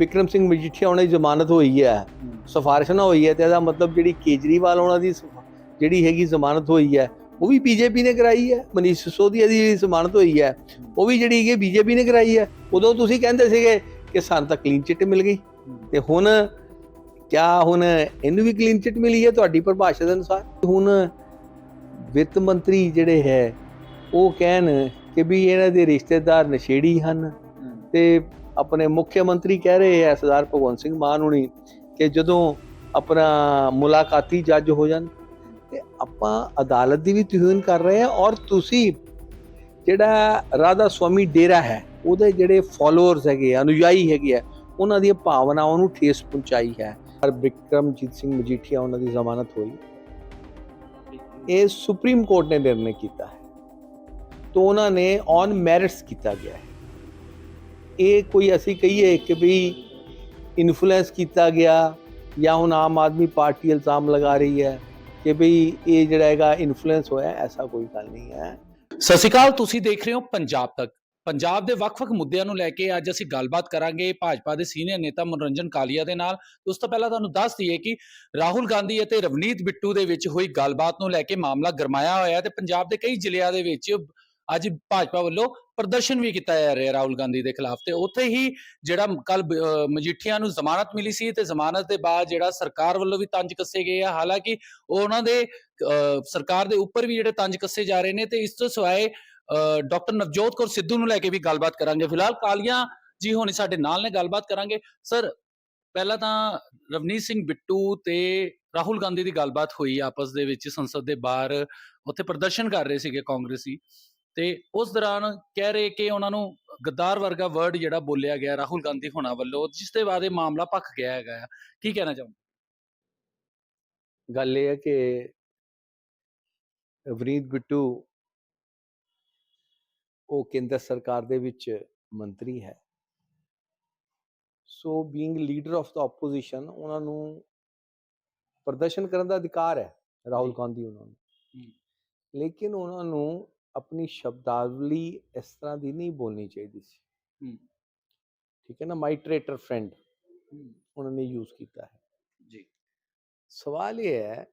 ਵਿਕਰਮ ਸਿੰਘ ਮਜੀਠੀਆ ਉਹਨਾਂ ਦੀ ਜ਼ਮਾਨਤ ਹੋਈ ਹੈ। ਸਿਫਾਰਿਸ਼ ਨਾ ਹੋਈ ਹੈ ਤੇ ਇਹਦਾ ਮਤਲਬ ਜਿਹੜੀ ਕੇਜਰੀਵਾਲ ਉਹਨਾਂ ਦੀ ਜਿਹੜੀ ਹੈਗੀ ਜ਼ਮਾਨਤ ਹੋਈ ਹੈ ਉਹ ਵੀ ਬੀਜੇਪੀ ਨੇ ਕਰਾਈ ਹੈ। ਮਨੀਸ਼ ਸਿਸੋਦੀਆ ਦੀ ਜਿਹੜੀ ਜ਼ਮਾਨਤ ਹੋਈ ਹੈ ਉਹ ਵੀ ਜਿਹੜੀ ਹੈਗੀ ਬੀਜੇਪੀ ਨੇ ਕਰਾਈ ਹੈ। ਉਦੋਂ ਤੁਸੀਂ ਕਹਿੰਦੇ ਸੀਗੇ ਕਿ ਸਾਨੂੰ ਤਾਂ ਕਲੀਨ ਚਿੱਟ ਮਿਲ ਗਈ। ਤੇ ਹੁਣ ਕਿਆ ਹੁਣ ਇਹਨੂੰ ਵੀ ਕਲੀਨ ਚਿੱਟ ਮਿਲੀ ਹੈ ਤੁਹਾਡੀ ਪਰਿਭਾਸ਼ਾ ਦੇ ਅਨੁਸਾਰ? ਹੁਣ ਵਿੱਤ ਮੰਤਰੀ ਜਿਹੜੇ ਹੈ ਉਹ ਕਹਿਣ ਕਿ ਵੀ ਇਹਨਾਂ ਦੇ ਰਿਸ਼ਤੇਦਾਰ ਨਸ਼ੇੜੀ ਹਨ ਤੇ ਆਪਣੇ ਮੁੱਖ ਮੰਤਰੀ ਕਹਿ ਰਹੇ ਹੈ ਸਰਦਾਰ ਭਗਵੰਤ ਸਿੰਘ ਮਾਨ ਹੁਣੀ ਕਿ ਜਦੋਂ ਆਪਣਾ ਮੁਲਾਕਾਤੀ ਜੱਜ ਹੋ ਜਾਣ ਤੇ ਆਪਾਂ ਅਦਾਲਤ ਦੀ ਵੀ ਤੁਹੀਨ ਕਰ ਰਹੇ ਹਾਂ ਔਰ ਤੁਸੀਂ ਜਿਹੜਾ ਰਾਧਾ ਸਵਾਮੀ ਡੇਰਾ ਹੈ, ਉਹਦੇ ਜਿਹੜੇ ਫਾਲੋਅਰਸ ਹੈਗੇ ਅਨੁਯਾਈ ਹੈਗੇ ਆ, ਉਹਨਾਂ ਦੀਆਂ ਭਾਵਨਾਵਾਂ ਨੂੰ ਠੇਸ ਪਹੁੰਚਾਈ ਹੈ। ਪਰ ਵਿਕਰਮਜੀਤ ਸਿੰਘ ਮਜੀਠੀਆ ਉਹਨਾਂ ਦੀ ਜ਼ਮਾਨਤ ਹੋਈ। ਇਹ ਸੁਪਰੀਮ ਕੋਰਟ ਨੇ ਨਿਰਣੇ ਕੀਤਾ ਹੈ। ਤੋਂ ਉਹਨਾਂ ਨੇ ਔਨ ਮੈਰਿਟਸ ਕੀਤਾ ਗਿਆ ਹੈ। ਇਹ ਕੋਈ ਅਸੀਂ ਕਹੀਏ ਕਿ ਵੀ ਇਨਫਲੂਐਂਸ ਕੀਤਾ ਗਿਆ ਜਾਂ ਹੁਣ ਆਮ ਆਦਮੀ ਪਾਰਟੀ ਇਲਜ਼ਾਮ ਲਗਾ ਰਹੀ ਹੈ ਕਿ ਵੀ ਇਹ ਜਿਹੜਾ ਹੈਗਾ ਇਨਫਲੂਐਂਸ ਹੋਇਆ, ਐਸਾ ਕੋਈ ਗੱਲ ਨਹੀਂ ਹੈ। ਸਤਿ ਸ਼੍ਰੀ ਅਕਾਲ, ਤੁਸੀਂ ਦੇਖ ਰਹੇ ਹੋ ਪੰਜਾਬ ਤੱਕ। ਪੰਜਾਬ ਦੇ ਵੱਖ-ਵੱਖ ਮੁੱਦਿਆਂ ਨੂੰ ਲੈ ਕੇ ਅੱਜ ਅਸੀਂ ਗੱਲਬਾਤ ਕਰਾਂਗੇ ਭਾਜਪਾ ਦੇ ਸੀਨੀਅਰ ਨੇਤਾ ਮਨੋਰੰਜਨ ਕਾਲੀਆ ਦੇ ਨਾਲ। ਉਸ ਤੋਂ ਪਹਿਲਾਂ ਤੁਹਾਨੂੰ ਦੱਸ ਦਈਏ ਕਿ ਰਾਹੁਲ ਗਾਂਧੀ ਅਤੇ ਰਵਨੀਤ ਬਿੱਟੂ ਦੇ ਵਿੱਚ ਹੋਈ ਗੱਲਬਾਤ ਨੂੰ ਲੈ ਕੇ ਮਾਮਲਾ ਗਰਮਾਇਆ ਹੋਇਆ ਹੈ ਤੇ ਪੰਜਾਬ ਦੇ ਕਈ ਜ਼ਿਲ੍ਹਿਆਂ ਦੇ ਵਿੱਚ ਅੱਜ ਭਾਜਪਾ ਵੱਲੋਂ ਪ੍ਰਦਰਸ਼ਨ ਵੀ ਕੀਤਾ ਜਾ ਰਿਹਾ ਰਾਹੁਲ ਗਾਂਧੀ ਦੇ ਖਿਲਾਫ ਤੇ ਉੱਥੇ ਹੀ ਜਿਹੜਾ ਕੱਲ ਮਜੀਠੀਆਂ ਨੂੰ ਜ਼ਮਾਨਤ ਮਿਲੀ ਸੀ ਤੇ ਜ਼ਮਾਨਤ ਦੇ ਬਾਅਦ ਜਿਹੜਾ ਸਰਕਾਰ ਵੱਲੋਂ ਵੀ ਤੰਜ ਕੱਸੇ ਗਏ ਆ। ਹਾਲਾਂਕਿ ਉਹਨਾਂ ਦੇ ਅਹ, ਸਰਕਾਰ ਦੇ ਉੱਪਰ ਵੀ ਜਿਹੜੇ ਤੰਜ ਕੱਸੇ ਜਾ ਰਹੇ ਨੇ ਤੇ ਇਸ ਤੋਂ ਸਿਵਾਏ ਅਹ, ਡਾਕਟਰ ਨਵਜੋਤ ਕੌਰ ਸਿੱਧੂ ਨੂੰ ਲੈ ਕੇ ਵੀ ਗੱਲਬਾਤ ਕਰਾਂਗੇ। ਫਿਲਹਾਲ ਕਾਲੀਆਂ ਜੀ ਹੋਣੀ ਸਾਡੇ ਨਾਲ ਨੇ ਗੱਲਬਾਤ ਕਰਾਂਗੇ। ਸਰ ਪਹਿਲਾਂ ਤਾਂ ਰਵਨੀਤ ਸਿੰਘ ਬਿੱਟੂ ਤੇ ਰਾਹੁਲ ਗਾਂਧੀ ਦੀ ਗੱਲਬਾਤ ਹੋਈ ਆਪਸ ਦੇ ਵਿੱਚ ਸੰਸਦ ਦੇ ਬਾਹਰ। ਉੱਥੇ ਪ੍ਰਦਰਸ਼ਨ ਕਰ ਰਹੇ ਸੀਗੇ ਕਾਂਗਰਸੀ। ਤੇ ਉਸ ਦੌਰਾਨ ਕਹਿ ਰਹੇ ਕਿ ਉਹਨਾਂ ਨੂੰ ਗੱਦਾਰ ਵਰਗਾ ਵਰਡ ਜਿਹੜਾ ਬੋਲਿਆ ਗਿਆ ਰਾਹੁਲ ਗਾਂਧੀ ਹੋਣਾ ਵੱਲੋਂ ਜਿਸ ਦੇ ਬਾਅਦ ਇਹ ਮਾਮਲਾ ਭਖ ਗਿਆ ਹੈਗਾ ਕੀ ਕਹਿਣਾ ਚਾਹੁੰਦੇ ਗੱਲ ਇਹ ਹੈ ਕਿ ਵਰੀਦ ਬਿੱਟੂ ਉਹ ਕੇਂਦਰ ਸਰਕਾਰ ਦੇ ਵਿੱਚ ਮੰਤਰੀ ਹੈ so being leader of the opposition ਉਹਨਾਂ ਨੂੰ ਪ੍ਰਦਰਸ਼ਨ ਕਰਨ ਦਾ ਅਧਿਕਾਰ ਹੈ ਰਾਹੁਲ। ਗਾਂਧੀ ਉਹਨਾਂ ਨੂੰ। ਲੇਕਿਨ ਉਹਨਾਂ ਨੂੰ ਆਪਣੀ ਸ਼ਬਦਾਵਲੀ ਇਸ ਤਰ੍ਹਾਂ ਦੀ ਨਹੀਂ ਬੋਲਣੀ ਚਾਹੀਦੀ ਸੀ। ਠੀਕ ਹੈ ਨਾ ਮਾਈ ਟ੍ਰੇਟਰ ਫਰੈਂਡ ਉਹਨਾਂ ਨੇ ਯੂਜ਼ ਕੀਤਾ ਹੈ ਜੀ ਸਵਾਲ ਇਹ ਹੈ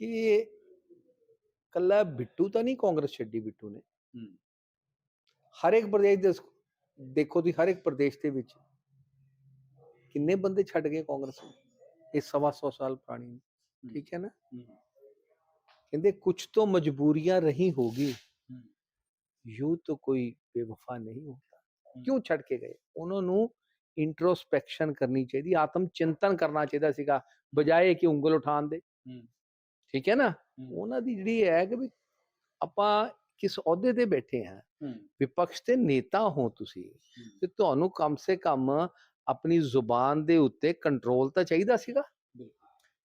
ਕਿ ਕੱਲਾ ਬਿੱਟੂ ਤਾਂ ਨਹੀਂ ਕਾਂਗਰਸ ਛੱਡੀ ਬਿੱਟੂ ਨੇ। ਹਰ ਇੱਕ ਪ੍ਰਦੇਸ਼ ਦੇ ਦੇਖੋ ਤੁਸੀਂ ਹਰ ਇੱਕ ਪ੍ਰਦੇਸ਼ ਦੇ ਵਿੱਚ ਕਿੰਨੇ ਬੰਦੇ ਛੱਡ ਗਏ ਕਾਂਗਰਸ ਇਹ ਸਵਾ ਸੌ ਸਾਲ ਪੁਰਾਣੀ। ਠੀਕ ਹੈ ਨਾ। ਕਹਿੰਦੇ ਕੁਝ ਤੋਂ ਮਜਬੂਰੀਆਂ ਰਹੀ ਹੋਗੀ ਯੂ ਤਾਂ ਕੋਈ ਬੇਵਫਾ ਨਹੀਂ ਹੁੰਦਾ। ਕਿਉਂ ਛੱਡ ਕੇ ਗਏ? ਉਹਨਾਂ ਨੂੰ ਇੰਟਰੋਸਪੈਕਸ਼ਨ ਕਰਨੀ ਚਾਹੀਦੀ ਆਤਮ ਚਿੰਤਨ ਕਰਨਾ ਚਾਹੀਦਾ ਸੀਗਾ ਬਜਾਏ ਕਿ ਉਂਗਲ ਉਠਾਣ ਦੇ। ਠੀਕ ਹੈ ਨਾ? ਉਹਨਾਂ ਦੀ ਜਿਹੜੀ ਹੈ ਕਿ ਆਪਾਂ ਕਿਸ ਅਹੁਦੇ ਤੇ ਬੈਠੇ ਹਾਂ ਵਿਪਕਸ਼ ਤੇ ਨੇਤਾ ਹੋ ਤੁਸੀਂ ਤੇ ਤੁਹਾਨੂੰ ਕਮ ਸੇ ਕਮ ਆਪਣੀ ਜ਼ੁਬਾਨ ਦੇ ਉੱਤੇ ਕੰਟਰੋਲ ਤਾਂ ਚਾਹੀਦਾ ਸੀਗਾ?